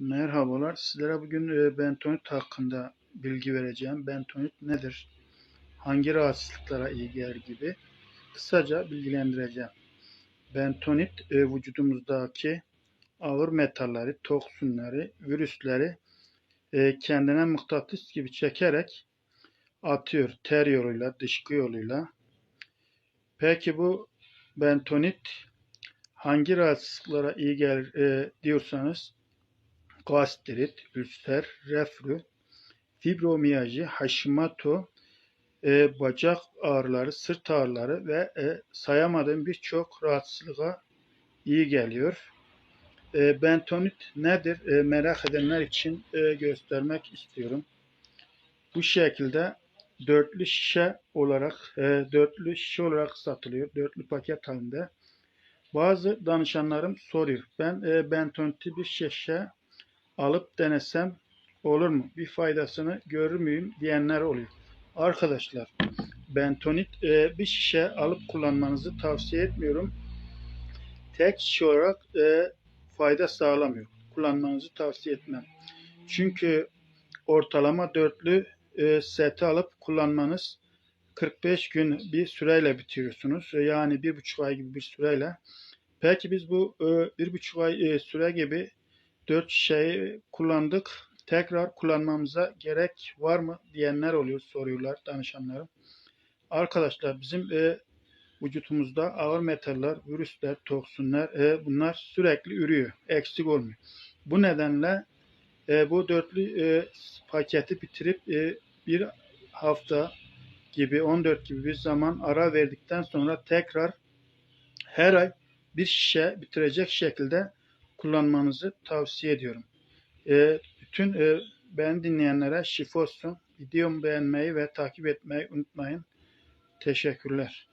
Merhabalar. Sizlere bugün e, bentonit hakkında bilgi vereceğim. Bentonit nedir? Hangi rahatsızlıklara iyi gelir gibi kısaca bilgilendireceğim. Bentonit e, vücudumuzdaki ağır metalleri, toksinleri, virüsleri e, kendine mıknatıs gibi çekerek atıyor. Ter yoluyla, dışkı yoluyla. Peki bu bentonit hangi rahatsızlıklara iyi gelir diyorsanız gastrit, ülser, reflü, fibromiyalji, Hashimoto, e, bacak ağrıları, sırt ağrıları ve e, sayamadığım birçok rahatsızlığa iyi geliyor. E, bentonit nedir? E, merak edenler için e, göstermek istiyorum. Bu şekilde dörtlü şişe olarak e, dörtlü şişe olarak satılıyor. Dörtlü paket halinde. Bazı danışanlarım soruyor. Ben e, bentoniti bir şişe alıp denesem olur mu? Bir faydasını görür müyüm diyenler oluyor. Arkadaşlar bentonit e, bir şişe alıp kullanmanızı tavsiye etmiyorum. Tek şişe olarak e, fayda sağlamıyor. Kullanmanızı tavsiye etmem. Çünkü ortalama dörtlü e, seti alıp kullanmanız 45 gün bir süreyle bitiriyorsunuz. E, Yani bir buçuk ay gibi bir süreyle. Peki biz bu e, bir buçuk ay e, süre gibi 4 şişeyi kullandık. Tekrar kullanmamıza gerek var mı diyenler oluyor, soruyorlar danışanlarım. Arkadaşlar bizim e, vücutumuzda ağır metaller, virüsler, toksinler e, bunlar sürekli ürüyor. Eksik olmuyor. Bu nedenle e, bu dörtlü e, paketi bitirip e, bir hafta gibi 14 gibi bir zaman ara verdikten sonra tekrar her ay bir şişe bitirecek şekilde kullanmanızı tavsiye ediyorum. E, bütün e, beni dinleyenlere şifa olsun. Videomu beğenmeyi ve takip etmeyi unutmayın. Teşekkürler.